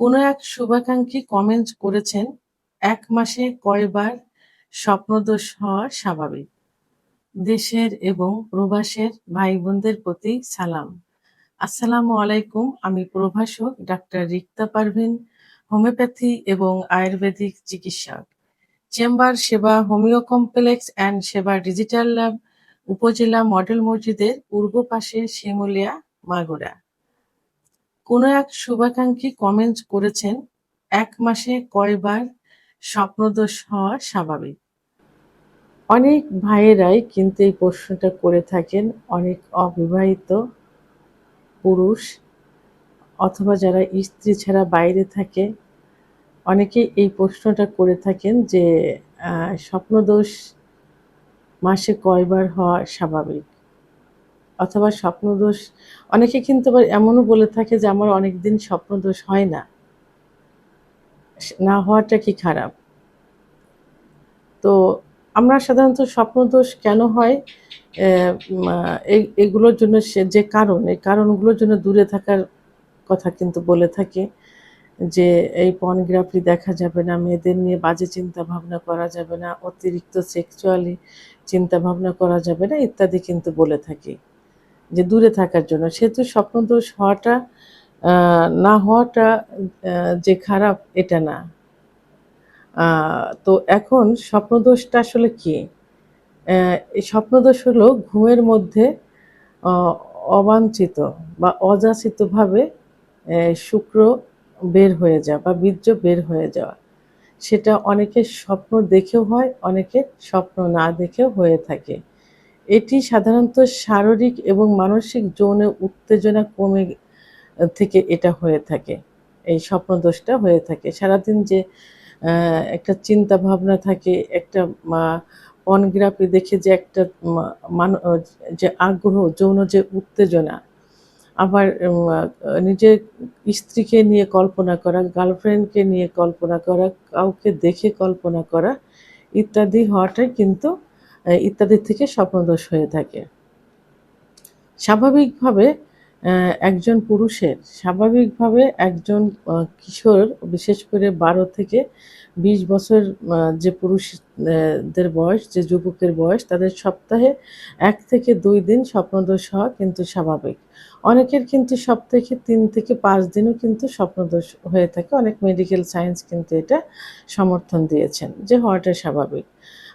কোনো এক শুভাকাঙ্ক্ষী কমেন্ট করেছেন, এক মাসে কয়বার স্বপ্নদোষ হওয়া স্বাভাবিক। দেশের এবং প্রবাসের ভাই-বোনদের প্রতি সালাম। আসসালামু আলাইকুম আমি প্রভাষক ডাক্তার রিক্তা পারভিন হোমিওপ্যাথি এবং আয়ুর্বেদিক চিকিৎসক chamber Seba homeo complex and Seba digital lab উপজেলা মডেল মসজিদের পূর্ব পাশে শিমুলিয়া মাগুরা কোনো এক শুভাকাঙ্ক্ষী কমেন্ট করেছেন, এক মাসে কয়বার স্বপ্নদোষ হওয়া স্বাভাবিক? অনেক ভাইয়েরাই কিন্তু এই প্রশ্নটা করে থাকেন, অনেক অবিবাহিত পুরুষ অথবা যারা স্ত্রী ছাড়া বাইরে থাকে, অনেকে এই প্রশ্নটা করে থাকেন যে স্বপ্নদোষ মাসে কয়বার হওয়া স্বাভাবিক? অথবা স্বপ্নদোষ। অনেকে কিন্তু আবার এমনও বলে থাকে যে, আমার অনেক দিন স্বপ্নদোষ হয় না। না হওয়াটা কি খারাপ? তো আমরা সাধারণত স্বপ্নদোষ কেন হয়? এগুলোর জন্য সে, যে কারণ, এই কারণগুলোর জন্য দূরে থাকার কথা কিন্তু বলে থাকি যে, এই পর্নগ্রাফি দেখা যাবে না, মেয়েদের নিয়ে বাজে চিন্তা ভাবনা করা যাবে না, অতিরিক্ত সেক্সুয়ালি চিন্তা ভাবনা করা যাবে না, ইত্যাদি কিন্তু বলে থাকি। যে দূরে থাকার জন্য। সেহেতু স্বপ্নদোষ হওয়াটা না হওয়াটা যে খারাপ, এটা না। তো এখন স্বপ্নদোষটা আসলে কি? স্বপ্নদোষ হলো ঘুমের মধ্যে অবাঞ্ছিত বা অযাচিতভাবে শুক্র বের হয়ে যাওয়া বা বীর্য বের হয়ে যাওয়া। সেটা অনেকের স্বপ্ন দেখেও হয়, অনেকের স্বপ্ন না দেখেও হয়ে থাকে। এটি সাধারণত শারীরিক এবং মানসিক যৌনে উত্তেজনা কমে থেকে এটা হয়ে থাকে। এই স্বপ্নদোষটা হয়ে থাকে। সারাদিন যে একটা চিন্তা ভাবনা থাকে, একটা পনগ্রাফি দেখে যে একটা যে আগ্রহ, যৌন যে উত্তেজনা, আবার নিজের স্ত্রীকে নিয়ে কল্পনা করা, গার্লফ্রেন্ডকে নিয়ে কল্পনা করা, কাউকে দেখে কল্পনা করা, ইত্যাদি হওয়াটাই কিন্তু ইত্যাদি থেকে স্বপ্নদোষ হয়ে থাকে। স্বাভাবিকভাবে একজন পুরুষের, স্বাভাবিকভাবে একজন কিশোর, বিশেষ করে বারো থেকে বিশ বছর যে পুরুষদের বয়স, যে যুবকের বয়স, তাদের সপ্তাহে এক থেকে দুই দিন স্বপ্নদোষ হওয়া কিন্তু স্বাভাবিক। অনেকের কিন্তু সপ্তাহে তিন থেকে পাঁচ দিনও কিন্তু স্বপ্নদোষ হয়ে থাকে। অনেক মেডিকেল সায়েন্স কিন্তু এটা সমর্থন দিয়েছেন যে হওয়াটা স্বাভাবিক।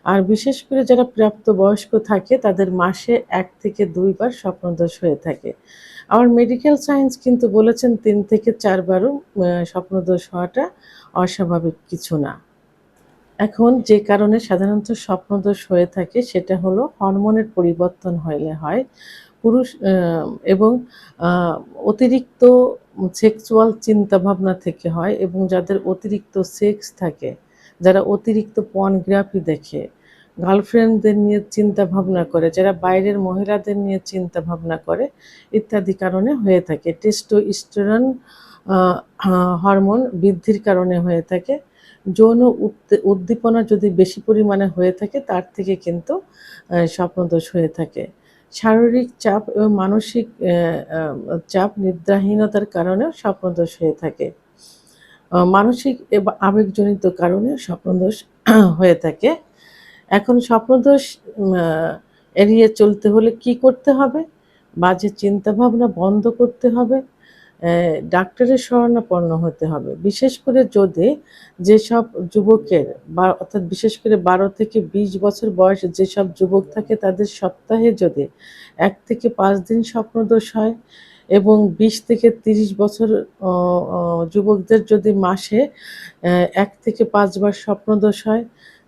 আর বিশেষ করে যারা প্রাপ্ত বয়স্ক থাকে, তাদের মাসে এক থেকে দুইবার স্বপ্নদোষ হয়ে থাকে। আমার মেডিকেল সায়েন্স কিন্তু বলেছেন তিন থেকে চারবারও স্বপ্নদোষ হওয়াটা অস্বাভাবিক কিছু না। এখন যে কারণে সাধারণত স্বপ্নদোষ হয়ে থাকে, সেটা হলো হরমোনের পরিবর্তন হলে হয়। পুরুষ এবং অতিরিক্ত সেক্সুয়াল চিন্তাভাবনা থেকে হয়, এবং যাদের অতিরিক্ত সেক্স থাকে যারা অতিরিক্ত পর্নগ্রাফি দেখে গার্লফ্রেন্ডদের নিয়ে চিন্তা ভাবনা করে, যারা বাইরের মহিলাদের নিয়ে চিন্তা ভাবনা করে, ইত্যাদি কারণে হয়ে থাকে। টেস্টো স্টোরন হরমোন বৃদ্ধির কারণে হয়ে থাকে। যৌন উদ্দীপনা যদি বেশি পরিমাণে হয়ে থাকে, তার থেকে কিন্তু স্বপ্নদোষ হয়ে থাকে। শারীরিক চাপ এবং মানসিক চাপ, নিদ্রাহীনতার কারণেও স্বপ্নদোষ হয়ে থাকে। মানসিক এবং আবেগজনিত কারণে স্বপ্নদোষ হয়ে থাকে। এখন স্বপ্নদোষ এড়িয়ে চলতে হলে কি করতে হবে? বাজে চিন্তাভাবনা বন্ধ করতে হবে। ডাক্তারের শরণাপন্ন হতে হবে। বিশেষ করে যদি যেসব যুবকের বা, অর্থাৎ বিশেষ করে বারো থেকে বিশ বছর বয়সে যেসব যুবক থাকে, তাদের সপ্তাহে যদি এক থেকে পাঁচ দিন স্বপ্নদোষ হয় এবং বিশ থেকে তিরিশ বছর যুবকদের যদি মাসে এক থেকে পাঁচবার স্বপ্নদোষ হয়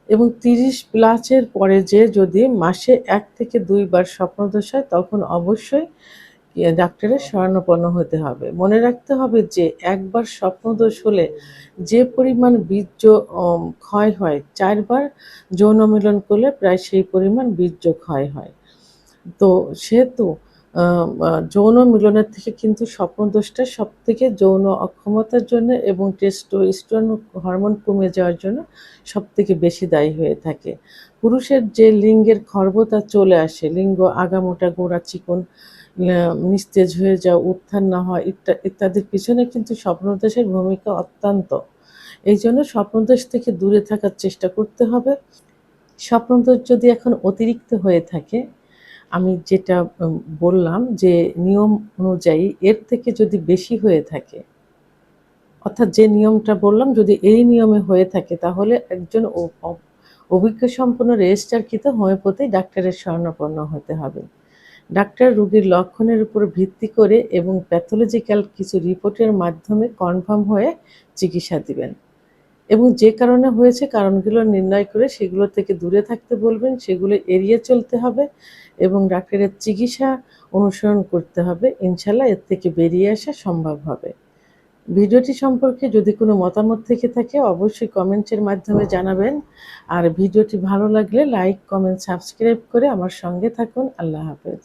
এবং তিরিশ প্লাসের পরে যে যদি মাসে এক থেকে দুইবার স্বপ্নদোষ হয়, তখন অবশ্যই ডাক্তারের শরণাপন্ন হতে হবে। মনে রাখতে হবে যে একবার স্বপ্নদোষ হলে যে পরিমাণ বীর্য ক্ষয় হয়, চারবার যৌন মিলন করলে প্রায় সেই পরিমাণ বীর্য ক্ষয় হয়। তো সেহেতু যৌন মিলনের থেকে কিন্তু স্বপ্নদোষটা সব থেকে যৌন অক্ষমতার জন্য এবং টেস্টোস্টেরন হরমোন কমে যাওয়ার জন্য সব থেকে বেশি দায়ী হয়ে থাকে। পুরুষের যে লিঙ্গের খর্বতা চলে আসে, লিঙ্গ আগামোটা, গোড়া চিকন নিস্তেজ হয়ে যাওয়া, উত্থান না হয় ইত্যা- ইত্যাদির পিছনে কিন্তু স্বপ্নদোষের ভূমিকা অত্যন্ত। এই জন্য স্বপ্নদোষ থেকে দূরে থাকার চেষ্টা করতে হবে। স্বপ্নদোষ যদি এখন অতিরিক্ত হয়ে থাকে আমি যেটা বললাম যে নিয়ম অনুযায়ী এর থেকে যদি বেশি হয়ে থাকে, অর্থাৎ যে নিয়মটা বললাম, যদি এই নিয়মে হয়ে থাকে, তাহলে একজন অভিজ্ঞ সম্পন্ন রেজিস্টারকৃত হোমিওপ্যাথি ডাক্তারের শরণাপন্ন হতে হবে। ডাক্তার রোগীর লক্ষণের উপর ভিত্তি করে এবং প্যাথোলজিক্যাল কিছু রিপোর্টের মাধ্যমে কনফার্ম হয়ে চিকিৎসা দিবেন। এবং যে কারণে হয়েছে কারণগুলো নির্ণয় করে সেগুলো থেকে দূরে থাকতে বলবেন, সেগুলো এড়িয়ে চলতে হবে এবং ডাক্তারের চিকিৎসা অনুসরণ করতে হবে। ইনশাল্লাহ এর থেকে বেরিয়ে আসা সম্ভব হবে। ভিডিওটি সম্পর্কে যদি কোনো মতামত থেকে থাকে অবশ্যই কমেন্টের মাধ্যমে জানাবেন। আর ভিডিওটি ভালো লাগলে লাইক কমেন্ট সাবস্ক্রাইব করে আমার সঙ্গে থাকুন। আল্লাহ হাফেজ।